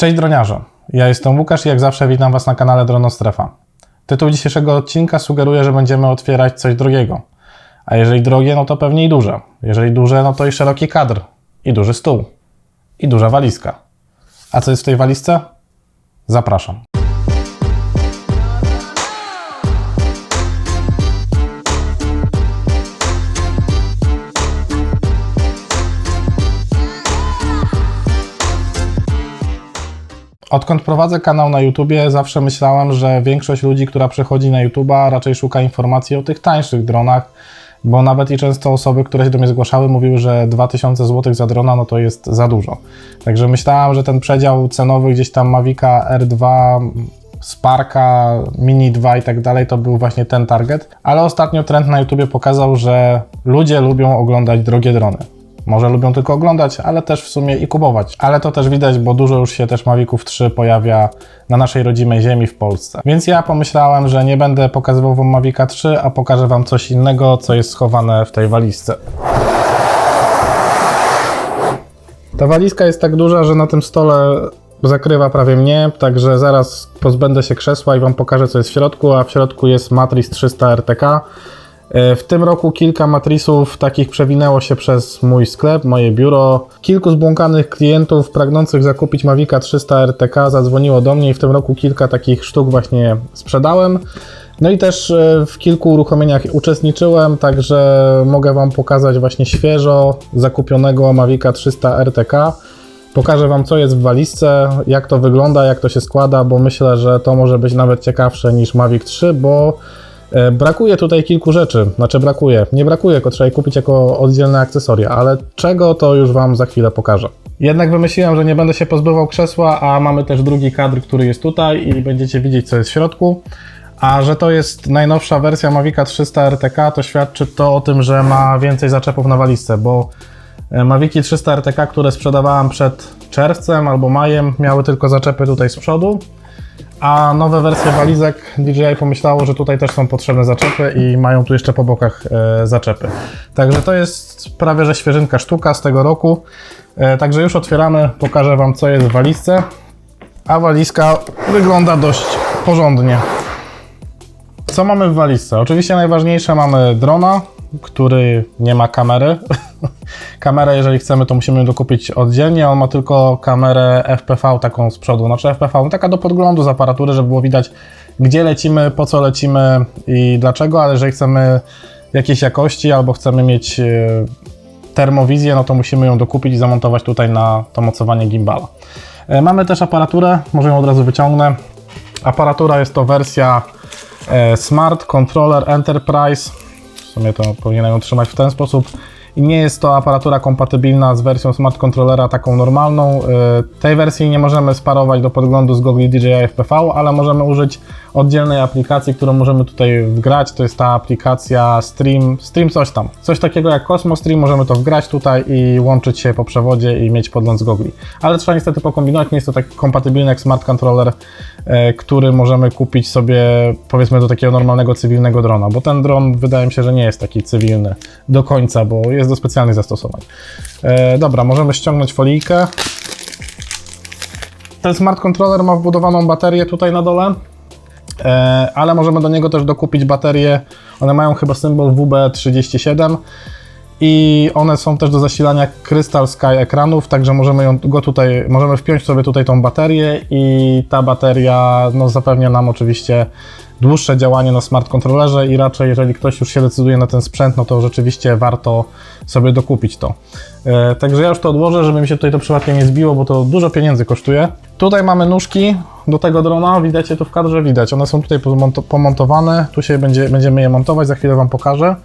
Cześć droniarze, ja jestem Łukasz i jak zawsze witam Was na kanale Dronostrefa. Tytuł dzisiejszego odcinka sugeruje, że będziemy otwierać coś drogiego. A jeżeli drogie, no to pewnie i duże. Jeżeli duże, no to i szeroki kadr, i duży stół, i duża walizka. A co jest w tej walizce? Zapraszam. Odkąd prowadzę kanał na YouTubie, zawsze myślałem, że większość ludzi, która przychodzi na YouTuba, raczej szuka informacji o tych tańszych dronach, bo nawet i często osoby, które się do mnie zgłaszały, mówiły, że 2000 zł za drona no to jest za dużo. Także myślałem, że ten przedział cenowy gdzieś tam Mavica R2, Sparka, Mini 2 i tak dalej, to był właśnie ten target. Ale ostatnio trend na YouTubie pokazał, że ludzie lubią oglądać drogie drony. Może lubią tylko oglądać, ale też w sumie i kupować. Ale to też widać, bo dużo już się też Maviców 3 pojawia na naszej rodzimej ziemi w Polsce. Więc ja pomyślałem, że nie będę pokazywał Wam Mavica 3, a pokażę Wam coś innego, co jest schowane w tej walizce. Ta walizka jest tak duża, że na tym stole zakrywa prawie mnie, także zaraz pozbędę się krzesła i Wam pokażę, co jest w środku, a w środku jest Matrix 300 RTK. E, w tym roku kilka matrisów takich przewinęło się przez mój sklep, moje biuro. Kilku zbłąkanych klientów pragnących zakupić Mavica 300 RTK zadzwoniło do mnie i w tym roku kilka takich sztuk właśnie sprzedałem. No i też e, w kilku uruchomieniach uczestniczyłem, także mogę Wam pokazać właśnie świeżo zakupionego Mavica 300 RTK. Pokażę Wam, co jest w walizce, jak to wygląda, jak to się składa, bo myślę, że to może być nawet ciekawsze niż Mavic 3, bo brakuje tutaj kilku rzeczy, znaczy brakuje, nie brakuje, tylko trzeba je kupić jako oddzielne akcesoria, ale czego to już Wam za chwilę pokażę. Jednak wymyśliłem, że nie będę się pozbywał krzesła, a mamy też drugi kadr, który jest tutaj i będziecie widzieć, co jest w środku. A że to jest najnowsza wersja Mavica 300 RTK, to świadczy to o tym, że ma więcej zaczepów na walizce, bo e, Mavici 300 RTK, które sprzedawałem przed czerwcem albo majem, miały tylko zaczepy tutaj z przodu, a nowe wersje walizek DJI pomyślało, że tutaj też są potrzebne zaczepy i mają tu jeszcze po bokach e, zaczepy. Także to jest prawie że świeżynka sztuka z tego roku. E, także już otwieramy, pokażę Wam co jest w walizce. A walizka wygląda dość porządnie. Co mamy w walizce? Oczywiście najważniejsze mamy drona, który nie ma kamery. Kamerę, jeżeli chcemy, to musimy dokupić oddzielnie. On ma tylko kamerę FPV taką z przodu, znaczy FPV, no taka do podglądu z aparatury, żeby było widać, gdzie lecimy, po co lecimy i dlaczego, ale jeżeli chcemy jakiejś jakości albo chcemy mieć e, termowizję, no to musimy ją dokupić i zamontować tutaj na to mocowanie gimbala. E, mamy też aparaturę, może ją od razu wyciągnę. Aparatura jest to wersja e, Smart Controller Enterprise. W sumie to powinienem ją trzymać w ten sposób nie jest to aparatura kompatybilna z wersją smart controllera taką normalną. Y, tej wersji nie możemy sparować do podglądu z gogli DJI FPV, ale możemy użyć oddzielnej aplikacji, którą możemy tutaj wgrać. To jest ta aplikacja Stream, Stream coś tam. Coś takiego jak Cosmo Stream, możemy to wgrać tutaj i łączyć się po przewodzie i mieć podgląd z gogli. Ale trzeba niestety pokombinować, nie jest to tak kompatybilny jak smart controller, y, który możemy kupić sobie powiedzmy do takiego normalnego cywilnego drona, bo ten dron wydaje mi się, że nie jest taki cywilny do końca, bo jest do specjalnych zastosowań. E, dobra, możemy ściągnąć folijkę. Ten smart controller ma wbudowaną baterię tutaj na dole, e, ale możemy do niego też dokupić baterie. One mają chyba symbol WB37 i one są też do zasilania Crystal Sky ekranów, także możemy ją, go tutaj, możemy wpiąć sobie tutaj tą baterię i ta bateria no, zapewnia nam oczywiście dłuższe działanie na smart kontrolerze i raczej jeżeli ktoś już się decyduje na ten sprzęt, no to rzeczywiście warto sobie dokupić to. E, także ja już to odłożę, żeby mi się tutaj to przypadkiem nie zbiło, bo to dużo pieniędzy kosztuje. Tutaj mamy nóżki do tego drona, widać je tu w kadrze, widać. One są tutaj pomontowane, tu się będzie, będziemy je montować, za chwilę Wam pokażę.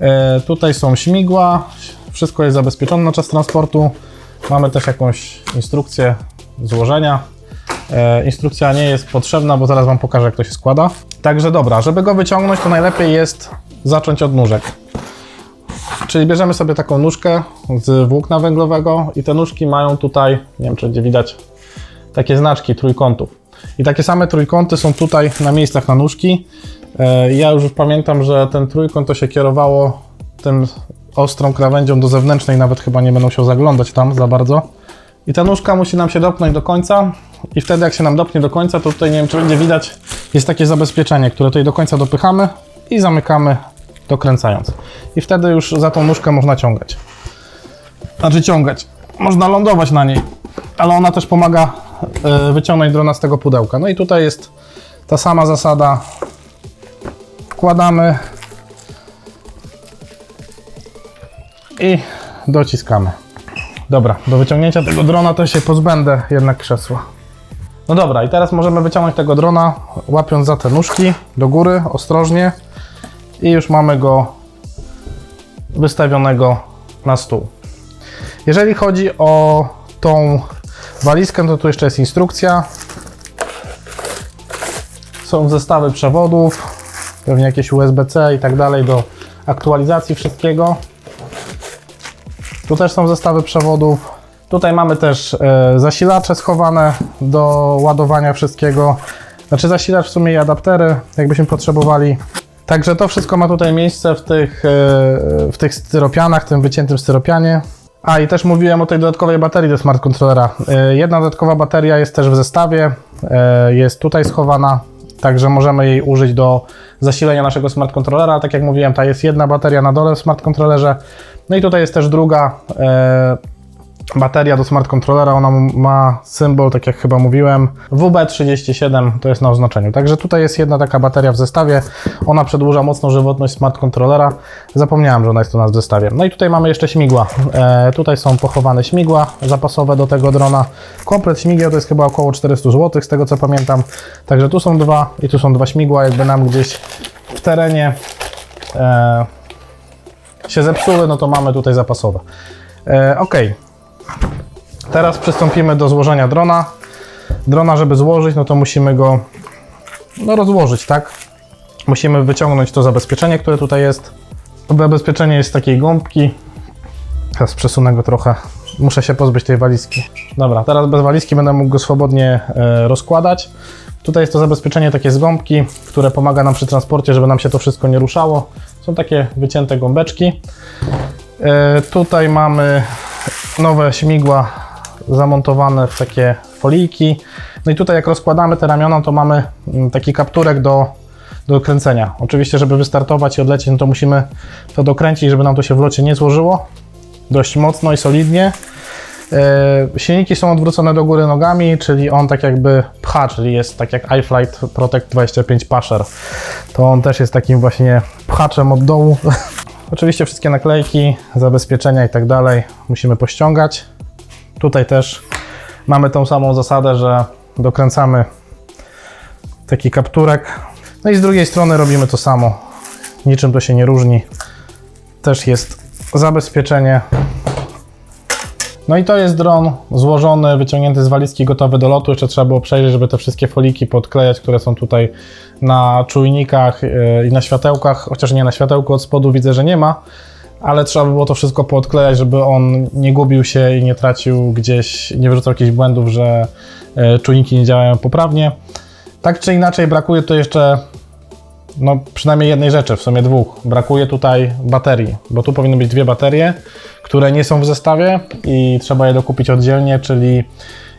E, tutaj są śmigła, wszystko jest zabezpieczone na czas transportu. Mamy też jakąś instrukcję złożenia. E, instrukcja nie jest potrzebna, bo zaraz Wam pokażę, jak to się składa. Także dobra, żeby go wyciągnąć, to najlepiej jest zacząć od nóżek. Czyli bierzemy sobie taką nóżkę z włókna węglowego i te nóżki mają tutaj, nie wiem czy będzie widać, takie znaczki trójkątów. I takie same trójkąty są tutaj na miejscach na nóżki. E, ja już pamiętam, że ten trójkąt to się kierowało tym ostrą krawędzią do zewnętrznej, nawet chyba nie będą się zaglądać tam za bardzo. I ta nóżka musi nam się dopnąć do końca i wtedy jak się nam dopnie do końca, to tutaj nie wiem czy będzie widać, jest takie zabezpieczenie, które tutaj do końca dopychamy i zamykamy dokręcając. I wtedy już za tą nóżkę można ciągać. Znaczy ciągać. Można lądować na niej, ale ona też pomaga e, wyciągnąć drona z tego pudełka. No i tutaj jest ta sama zasada. Wkładamy i dociskamy. Dobra, do wyciągnięcia tego drona to się pozbędę jednak krzesła. No dobra, i teraz możemy wyciągnąć tego drona, łapiąc za te nóżki do góry, ostrożnie i już mamy go wystawionego na stół. Jeżeli chodzi o tą walizkę, to tu jeszcze jest instrukcja. Są zestawy przewodów, pewnie jakieś USB-C i tak dalej do aktualizacji wszystkiego. Tu też są zestawy przewodów. Tutaj mamy też e, zasilacze schowane do ładowania wszystkiego. Znaczy zasilacz w sumie i adaptery, jakbyśmy potrzebowali. Także to wszystko ma tutaj miejsce w tych, e, w tych styropianach, tym wyciętym styropianie. A i też mówiłem o tej dodatkowej baterii do smart controllera. E, Jedna dodatkowa bateria jest też w zestawie, jest tutaj schowana, także możemy jej użyć do zasilenia naszego smart controllera. Tak jak mówiłem, ta jest jedna bateria na dole w smart controllerze. No i tutaj jest też druga e, bateria do smart controllera. Ona ma symbol, tak jak chyba mówiłem, WB37 to jest na oznaczeniu. Także tutaj jest jedna taka bateria w zestawie. Ona przedłuża mocno żywotność smart controllera. Zapomniałem, że ona jest u nas w zestawie. No i tutaj mamy jeszcze śmigła. E, tutaj są pochowane śmigła zapasowe do tego drona. Komplet śmigieł to jest chyba około 400 zł, z tego co pamiętam. Także tu są dwa i tu są dwa śmigła, jakby nam gdzieś w terenie e, się zepsuły, no to mamy tutaj zapasowe. E, ok. Teraz przystąpimy do złożenia drona. Drona, żeby złożyć, no to musimy go no, rozłożyć, tak? Musimy wyciągnąć to zabezpieczenie, które tutaj jest. Zabezpieczenie jest z takiej gąbki. Teraz przesunę go trochę. Muszę się pozbyć tej walizki. Dobra, teraz bez walizki będę mógł go swobodnie e, rozkładać. Tutaj jest to zabezpieczenie takie z gąbki, które pomaga nam przy transporcie, żeby nam się to wszystko nie ruszało. Są takie wycięte gąbeczki. E, tutaj mamy nowe śmigła zamontowane w takie folijki. No i tutaj jak rozkładamy te ramiona, to mamy mm, taki kapturek do, do kręcenia. Oczywiście, żeby wystartować i odlecieć, no to musimy to dokręcić, żeby nam to się w locie nie złożyło. Dość mocno i solidnie. E, silniki są odwrócone do góry nogami, czyli on tak jakby pcha, czyli jest tak jak iFlight Protect 25 Pusher. To on też jest takim właśnie pchaczem od dołu. Oczywiście wszystkie naklejki, zabezpieczenia i tak dalej musimy pościągać. Tutaj też mamy tą samą zasadę, że dokręcamy taki kapturek. No i z drugiej strony robimy to samo. Niczym to się nie różni. Też jest zabezpieczenie. No i to jest dron złożony, wyciągnięty z walizki, gotowy do lotu. Jeszcze trzeba było przejrzeć, żeby te wszystkie foliki podklejać, które są tutaj na czujnikach yy, i na światełkach. Chociaż nie na światełku od spodu widzę, że nie ma, ale trzeba by było to wszystko podklejać, żeby on nie gubił się i nie tracił gdzieś, nie wyrzucał jakichś błędów, że yy, czujniki nie działają poprawnie. Tak czy inaczej, brakuje tu jeszcze no, przynajmniej jednej rzeczy, w sumie dwóch. Brakuje tutaj baterii, bo tu powinny być dwie baterie, które nie są w zestawie i trzeba je dokupić oddzielnie, czyli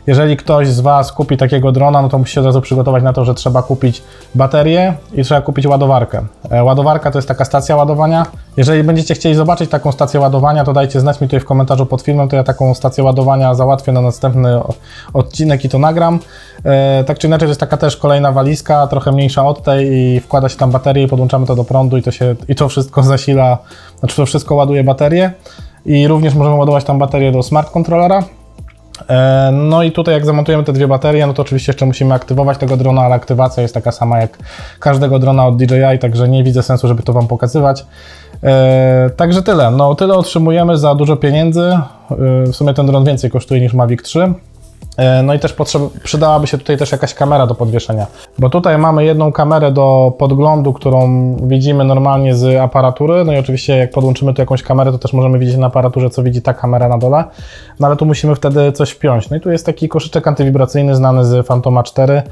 jeżeli ktoś z Was kupi takiego drona, no to musi się od razu przygotować na to, że trzeba kupić baterię i trzeba kupić ładowarkę. E, Ładowarka to jest taka stacja ładowania. Jeżeli będziecie chcieli zobaczyć taką stację ładowania, to dajcie znać mi tutaj w komentarzu pod filmem, to ja taką stację ładowania załatwię na następny odcinek i to nagram. E, Tak czy inaczej, to jest taka też kolejna walizka, trochę mniejsza od tej i wkłada się tam baterię podłączamy to do prądu i to się, i to wszystko zasila, znaczy to wszystko ładuje baterię. I również możemy ładować tam baterię do smart controllera. E, No i tutaj jak zamontujemy te dwie baterie, no to oczywiście jeszcze musimy aktywować tego drona, ale aktywacja jest taka sama jak każdego drona od DJI, także nie widzę sensu, żeby to Wam pokazywać. E, Także tyle. No tyle otrzymujemy za dużo pieniędzy. E, W sumie ten dron więcej kosztuje niż Mavic 3. E, No i też przydałaby się tutaj też jakaś kamera do podwieszenia, bo tutaj mamy jedną kamerę do podglądu, którą widzimy normalnie z aparatury, no i oczywiście jak podłączymy tu jakąś kamerę, to też możemy widzieć na aparaturze, co widzi ta kamera na dole, no ale tu musimy wtedy coś wpiąć. No i tu jest taki koszyczek antywibracyjny znany z Phantoma 4,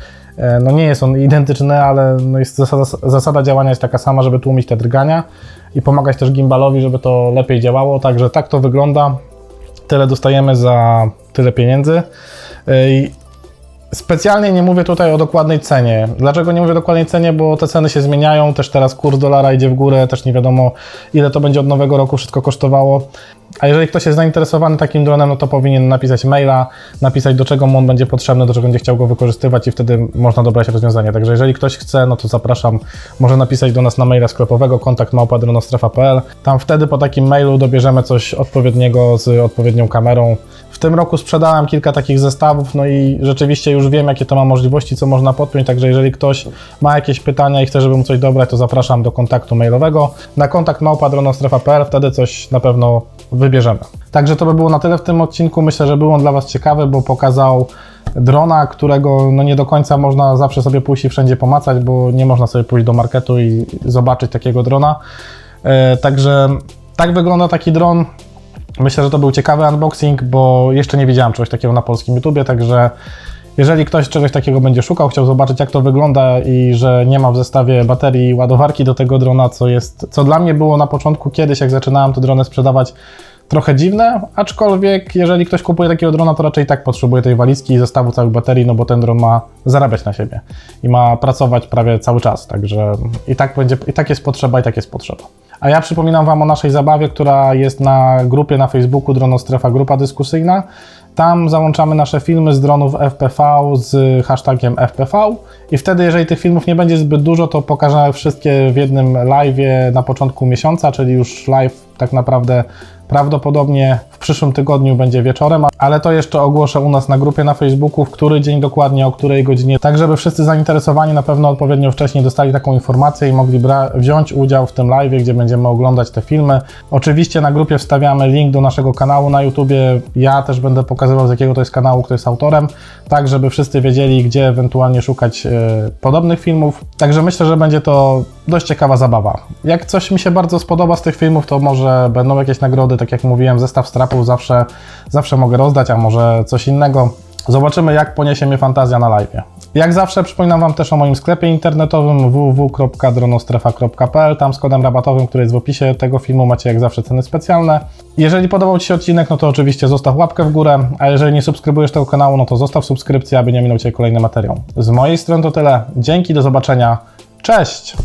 E, no nie jest on identyczny, ale no jest zasada, zasada działania jest taka sama, żeby tłumić te drgania i pomagać też gimbalowi, żeby to lepiej działało, także tak to wygląda. Tyle dostajemy za tyle pieniędzy. Specjalnie nie mówię tutaj o dokładnej cenie. Dlaczego nie mówię o dokładnej cenie? Bo te ceny się zmieniają, też teraz kurs dolara idzie w górę, też nie wiadomo ile to będzie od nowego roku wszystko kosztowało. A jeżeli ktoś jest zainteresowany takim dronem, no to powinien napisać maila, napisać do czego mu on będzie potrzebny, do czego będzie chciał go wykorzystywać i wtedy można dobrać rozwiązanie. Także jeżeli ktoś chce, no to zapraszam, może napisać do nas na maila sklepowego kontakt małpa.dronostrefa.pl. Tam wtedy po takim mailu dobierzemy coś odpowiedniego z odpowiednią kamerą. W tym roku sprzedałem kilka takich zestawów, no i rzeczywiście już wiem, jakie to ma możliwości, co można podpiąć, także jeżeli ktoś ma jakieś pytania i chce, żeby mu coś dobrać, to zapraszam do kontaktu mailowego na kontakt małpa.dronostrefa.pl, wtedy coś na pewno wybierzemy. Także to by było na tyle w tym odcinku. Myślę, że był on dla Was ciekawy, bo pokazał drona, którego no nie do końca można zawsze sobie pójść i wszędzie pomacać, bo nie można sobie pójść do marketu i zobaczyć takiego drona. E, Także tak wygląda taki dron. Myślę, że to był ciekawy unboxing, bo jeszcze nie widziałem czegoś takiego na polskim YouTubie, także jeżeli ktoś czegoś takiego będzie szukał, chciał zobaczyć jak to wygląda i że nie ma w zestawie baterii ładowarki do tego drona, co jest, co dla mnie było na początku kiedyś, jak zaczynałem te drony sprzedawać, trochę dziwne, aczkolwiek jeżeli ktoś kupuje takiego drona, to raczej tak potrzebuje tej walizki i zestawu całych baterii, no bo ten dron ma zarabiać na siebie i ma pracować prawie cały czas, także i tak będzie, i tak jest potrzeba, i tak jest potrzeba. A ja przypominam Wam o naszej zabawie, która jest na grupie na Facebooku Dronostrefa Grupa Dyskusyjna. Tam załączamy nasze filmy z dronów FPV z hashtagiem FPV i wtedy, jeżeli tych filmów nie będzie zbyt dużo, to pokażę wszystkie w jednym live'ie na początku miesiąca, czyli już live tak naprawdę prawdopodobnie w przyszłym tygodniu będzie wieczorem, ale to jeszcze ogłoszę u nas na grupie na Facebooku, w który dzień dokładnie, o której godzinie, tak żeby wszyscy zainteresowani na pewno odpowiednio wcześniej dostali taką informację i mogli wziąć udział w tym live, gdzie będziemy oglądać te filmy. Oczywiście na grupie wstawiamy link do naszego kanału na YouTubie. Ja też będę pokazywał z jakiego to jest kanału, kto jest autorem, tak żeby wszyscy wiedzieli, gdzie ewentualnie szukać e, podobnych filmów. Także myślę, że będzie to dość ciekawa zabawa. Jak coś mi się bardzo spodoba z tych filmów, to może będą jakieś nagrody, tak jak mówiłem, zestaw strapów zawsze, zawsze mogę rozdać, a może coś innego. Zobaczymy, jak poniesie mnie fantazja na live. Jak zawsze przypominam Wam też o moim sklepie internetowym www.dronostrefa.pl. Tam z kodem rabatowym, który jest w opisie tego filmu, macie jak zawsze ceny specjalne. Jeżeli podobał Ci się odcinek, no to oczywiście zostaw łapkę w górę, a jeżeli nie subskrybujesz tego kanału, no to zostaw subskrypcję, aby nie minął Cię kolejny materiał. Z mojej strony to tyle. Dzięki, do zobaczenia. Cześć!